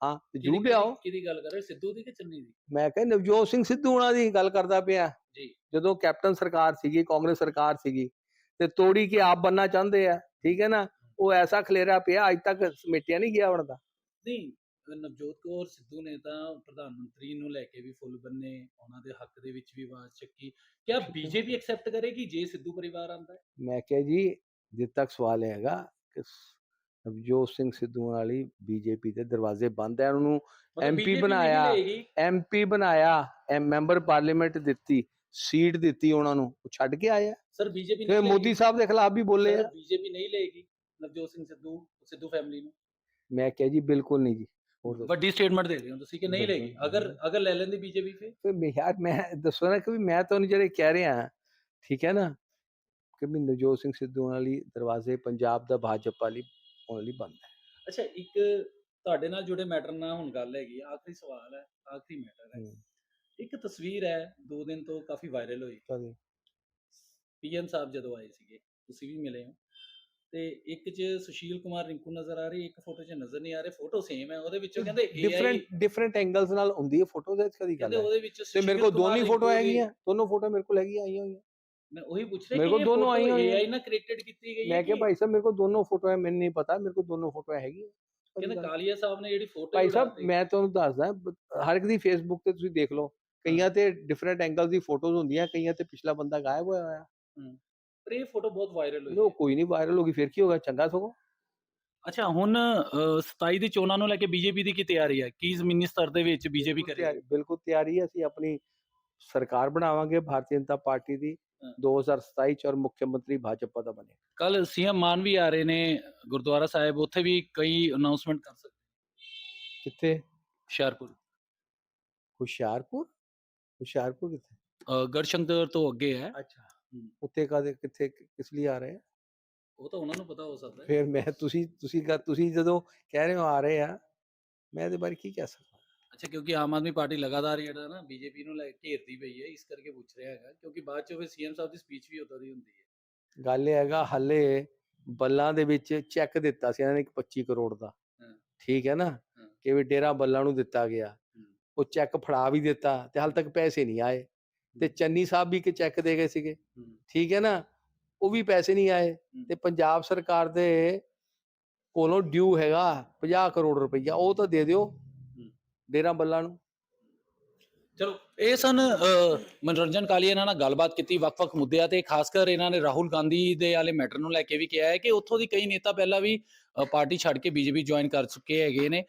ਹੂੰ। ਤੇ ਕਿਹਦੀ- ਜੂ ਲਿਆਓ ਕਿਹਦੀ ਗੱਲ ਕਰ ਰਹੇ? ਸਿੱਧੂ ਦੀ ਕਿ ਚੰਨੀ ਦੀ ਮੈਂ ਕਹਿੰਦਾ ਨਵਜੋਤ ਸਿੰਘ ਸਿੱਧੂ ਉਹਨਾਂ ਦੀ ਗੱਲ ਕਰਦਾ ਪਿਆ ਜੀ। ਜਦੋਂ ਕੈਪਟਨ ਸਰਕਾਰ ਸੀਗੀ ਕਾਂਗਰਸ ਸਰਕਾਰ ਸੀਗੀ ਤੇ ਤੋੜੀ ਕੇ ਆਪ ਬੰਨਾ ਚਾਹੁੰਦੇ ਆ ਠੀਕ ਹੈ ਨਾ ਉਹ ਐਸਾ ਖਲੇਰਾ ਪਿਆ ਅੱਜ ਤੱਕ ਸਮੇਟਿਆ ਨਹੀਂ ਗਿਆ ਬਣਦਾ ਨਹੀਂ ਨਵਜੋਤ ਕੌਰ ਸਿੱਧੂ ਨੇ ਤਾਂ ਪ੍ਰਧਾਨ ਮੰਤਰੀ ਨੂੰ ਲੈ ਕੇ ਵੀ ਫੁੱਲ ਬੰਨੇ ਉਹਨਾਂ ਦੇ ਹੱਕ ਦੇ ਵਿੱਚ ਵੀ ਆਵਾਜ਼ ਚੱਕੀ ਕਿਆ ਬੀਜੇਪੀ ਐਕਸੈਪਟ ਕਰੇਗੀ ਜੇ ਸਿੱਧੂ ਪਰਿਵਾਰ ਆਂਦਾ ਹੈ ਮੈਂ ਕਿਹਾ ਜੀ ਜਿੱਦ ਤੱਕ ਸਵਾਲ ਹੈਗਾ ਕਿ ਨਵਜੋਤ ਸਿੰਘ ਸਿੱਧੂ ਵਾਲੀ ਬੀਜੇਪੀ ਦੇ ਦਰਵਾਜ਼ੇ ਬੰਦ ਹੈ ਉਹਨੂੰ ਨਹੀਂ ਬਣਾਇਆ। ਐਮਪੀ ਬਣਾਇਆ ਮੈਂਬਰ ਪਾਰਲੀਮੈਂਟ ਦਿੱਤੀ ਸੀਟ ਦਿੱਤੀ ਉਹਨਾਂ ਨੂੰ ਉਹ ਛੱਡ ਕੇ ਆਏ ਆ ਸਰ ਬੀਜੇਪੀ ਫਿਰ ਮੋਦੀ ਸਾਹਿਬ ਦੇ ਖਿਲਾਫ ਵੀ ਬੋਲੇ ਆ ਬੀਜੇਪੀ ਨਹੀਂ ਲਏਗੀ ਨਵਜੋਤ ਸਿੰਘ ਸਿੱਧੂ ਸਿੱਧੂ ਫੈਮਿਲੀ ਨੂੰ ਮੈਂ ਕਿਹਾ ਜੀ ਬਿਲਕੁਲ ਨਹੀਂ ਜੀ। ਵੱਡੀ ਸਟੇਟਮੈਂਟ ਦੇ ਰਹੇ ਹੋ ਤੁਸੀਂ ਕਿ ਨਹੀਂ। ਲਏਗੀ ਅਗਰ ਅਗਰ ਲੈ ਲੈਂਦੀ ਬੀਜੇਪੀ ਮੈਂ ਯਾਰ ਮੈਂ ਦੱਸੋ ਨਾ ਕਿ ਮੈਂ ਤੁਹਾਨੂੰ ਜਿਹੜੇ ਕਹਿ ਰਿਹਾ ਠੀਕ ਹੈ ਨਾ ਕਿ ਨਵਜੋਤ ਸਿੰਘ ਸਿੱਧੂ ਵਾਲੀ ਦਰਵਾਜ਼ੇ ਪੰਜਾਬ ਦਾ ਭਾਜਪਾ ਲਈ ਉਹਨਾਂ ਲਈ ਬੰਦ ਹੈ। ਅੱਛਾ ਇੱਕ ਤੁਹਾਡੇ ਨਾਲ ਜੁੜੇ ਮੈਟਰ ਨਾਲ ਹੁਣ ਗੱਲ ਹੈਗੀ ਆਖਰੀ ਸਵਾਲ ਹੈ ਆਖਰੀ ਮੈਟਰ ਹੈ। ਇੱਕ ਤਸਵੀਰ ਹੈ ਦੋ ਦਿਨ ਤੋਂ ਕਾਫੀ ਵਾਇਰਲ ਹੋਈ। ਕਦੇ ਪੀਐਮ ਸਾਹਿਬ ਜਦੋਂ ਆਏ ਸੀਗੇ ਤੁਸੀਂ ਵੀ ਮਿਲੇ ਹੋ। ਤੇ ਇੱਕ 'ਚ ਸੁਸ਼ੀਲ ਕੁਮਾਰ ਰਿੰਕੂ ਨਜ਼ਰ ਆ ਰਹੀ ਇੱਕ ਫੋਟੋ 'ਚ ਨਜ਼ਰ ਨਹੀਂ ਆ ਰਹੇ ਫੋਟੋ ਸੇਮ ਹੈ ਉਹਦੇ ਵਿੱਚੋਂ ਕਹਿੰਦੇ AI ਡਿਫਰੈਂਟ ਡਿਫਰੈਂਟ ਐਂਗਲਸ ਨਾਲ ਹੁੰਦੀ ਹੈ ਫੋਟੋ ਦੇ ਕਦੀ ਗੱਲ ਹੈ। ਉਹਦੇ ਵਿੱਚ ਤੇ ਮੇਰੇ ਕੋਲ ਦੋਨੀ ਫੋਟੋ ਹੈਗੀਆਂ ਦੋਨੋਂ ਫੋਟੋ ਮੇਰੇ ਕੋਲ ਹੈਗੀਆਂ ਆਈਆਂ ਹੋਈਆਂ। ਮੈਂ ਉਹੀ ਪੁੱਛ ਰਿਹਾ ਮੇਰੇ ਕੋਲ ਦੋਨੋਂ ਆਈਆਂ ਹੋਈਆਂ। AI ਨਾਲ ਕ੍ਰੀਏਟਡ ਕੀਤੀ ਗਈ ਹੈ ਮੈਂ ਕਿਹਾ ਕਿ- ਭਾਈ ਸਾਹਿਬ ਮੇਰੇ ਕੋਲ ਦੋਨੋਂ ਫੋਟੋ ਹੈ ਮੈਨੂੰ ਨਹੀਂ ਪਤਾ ਮੇਰੇ ਕੋਲ ਦੋਨੋਂ ਫੋਟੋ ਕਦੀ ਕਹਿੰਦੇ ਕਾਲੀਆ ਸਾਹਿਬ ਨੇ ਜਿਹੜੀ ਫੋਟੋ ਭਾਈ ਸਾਹਿਬ ਮੈਂ ਤੁਹਾਨੂੰ ਦੱਸਦਾ ਹਰ ਇੱਕ ਦੀ ਫੇਸਬੁੱਕ ਤੇ ਤੁਸੀਂ ਦੇਖ ਲਓ ਕਈਆਂ ਤੇ ਡਿਫਰੈਂਟ ਐਂਗਲ ਦੀ ਫੋਟੋਜ਼ ਹੁੰਦੀਆਂ ਕਈਆਂ ਤੇ ਪਿਛਲਾ ਬੰਦਾ ਗਾਇਬ ਹੋਇਆ ਹੋਇਆ ਪਰ ਇਹ ਫੋਟੋ ਬਹੁਤ ਵਾਇਰਲ ਹੋਈ ਹੈ। ਕੋਈ ਨਹੀਂ ਵਾਇਰਲ ਹੋ ਗਈ ਫਿਰ ਕੀ ਹੋਗਾ ਚੰਗਾ ਸਗੋਂ ਅੱਛਾ ਹੁਣ ਅ, 27 ਦੀ ਚੋਣਾਂ ਨੂੰ ਲੈ ਕੇ ਬੀਜੇਪੀ ਦੀ ਕੀ ਤਿਆਰੀ ਹੈ ਕੀ ਜ਼ਮੀਨੀ ਸਤਰ ਦੇ ਵਿੱਚ ਬੀਜੇਪੀ ਕਰੇ ਤਿਆਰੀ- ਬਿਲਕੁਲ ਤਿਆਰੀ ਹੈ ਅਸੀਂ ਆਪਣੀ ਸਰਕਾਰ ਬਣਾਵਾਂਗੇ ਭਾਰਤੀ ਜਨਤਾ ਪਾਰਟੀ ਦੀ। 2027 ਚ ਔਰ ਮੁੱਖ ਮੰਤਰੀ ਭਾਜਪਾ ਦਾ ਬਣੇ ਕੱਲ ਸੀਐਮ ਮਾਨ ਵੀ ਆ ਰਹੇ ਨੇ ਗੁਰਦੁਆਰਾ ਸਾਹਿਬ ਉੱਥੇ ਵੀ ਕਈ ਅਨਾਉਂਸਮੈਂਟ ਕਰ ਸਕਦੇ ਕਿੱਥੇ ਹੁਸ਼ਿਆਰਪੁਰ ਹੁਸ਼ਿਆਰਪੁਰ ਹੁਸ਼ਿਆਰਪੁਰ ਕਿੱਥੇ ਗੜਸ਼ੰਕਰ ਤੋਂ ਅੱਗੇ ਹੈ ਅੱਛਾ ਉੱਤੇ ਕਾਦੇ ਕਿੱਥੇ ਕਿਸ ਲਈ ਆ ਰਹੇ ਆ ਉਹ ਤਾਂ ਉਹਨਾਂ ਨੂੰ ਪਤਾ ਹੋ ਸਕਦਾ ਫਿਰ ਮੈਂ ਤੁਸੀਂ ਤੁਸੀਂ ਤੁਸੀਂ ਜਦੋਂ ਕਹਿ ਰਹੇ ਹੋ ਆ ਰਹੇ ਆ ਮੈਂ ਇਹਦੇ ਬਾਰੇ ਕੀ ਕਹਿ ਸਕਦਾ ਅੱਛਾ ਕਿਉਂਕਿ ਆਮ ਆਦਮੀ ਪਾਰਟੀ ਲਗਾਤਾਰ ਜਿਹੜਾ ਨਾ ਬੀਜੇਪੀ ਨੂੰ ਲੈ ਕੇ ਘੇਰਦੀ ਪਈ ਹੈ ਇਸ ਕਰਕੇ ਪੁੱਛ ਰਿਹਾ ਹੈਗਾ ਕਿਉਂਕਿ ਬਾਅਦ ਚ ਫਿਰ ਸੀਐਮ ਸਾਹਿਬ ਦੀ ਸਪੀਚ ਵੀ ਉਦਾਂ ਦੀ ਹੁੰਦੀ ਹੈ। ਗੱਲ ਇਹ ਹੈਗਾ ਹੱਲੇ ਬੱਲਾਂ ਦੇ ਵਿੱਚ ਚੈੱਕ ਦਿੱਤਾ ਸੀ ਇਹਨਾਂ ਨੇ ਇੱਕ 25 ਕਰੋੜ ਦਾ। ਠੀਕ ਹੈ ਨਾ। ਕਿ ਵੀ ਡੇਰਾ ਬੱਲਾਂ ਨੂੰ ਦਿੱਤਾ ਗਿਆ। ਉਹ ਚੈੱਕ ਫੜਾ ਵੀ ਦਿੱਤਾ ਤੇ ਹਾਲ ਤੱਕ ਪੈਸੇ ਨਹੀਂ ਆਏ। ਤੇ ਚੰਨੀ ਸਾਹਿਬ ਵੀ ਇੱਕ ਚੈੱਕ ਦੇ ਗਏ ਸੀਗੇ। ਠੀਕ ਹੈ ਨਾ? ਉਹ ਵੀ ਪੈਸੇ ਨਹੀਂ ਆਏ। ਤੇ ਪੰਜਾਬ ਸਰਕਾਰ ਦੇ ਕੋਲੋਂ ਡਿਊ ਹੈਗਾ 50 ਕਰੋੜ ਰੁਪਈਆ ਉਹ ਤਾਂ ਦੇ ਦਿਓ। ਡੇਰਾ ਬੱਲਾਂ ਨੂੰ। ਚਲੋ ਇਹ ਸਨ ਅ, ਮਨੋਰੰਜਨ ਕਾਲੀ ਇਹਨਾਂ ਨਾਲ ਗੱਲਬਾਤ ਕੀਤੀ ਵੱਖ-ਵੱਖ ਮੁੱਦਿਆਂ ਤੇ ਖਾਸ ਕਰ ਇਹਨਾਂ ਨੇ ਰਾਹੁਲ ਗਾਂਧੀ ਦੇ ਵਾਲੇ ਮੈਟਰ ਨੂੰ ਲੈ ਕੇ ਵੀ ਕਿਹਾ ਹੈ ਕਿ ਉੱਥੋਂ ਦੀ ਕਈ ਨੇਤਾ ਪਹਿਲਾਂ ਵੀ ਪਾਰਟੀ ਛੱਡ ਕੇ ਬੀਜੇਪੀ ਜੁਆਇਨ ਕਰ ਚੁੱਕੇ ਹੈਗੇ ਨੇ।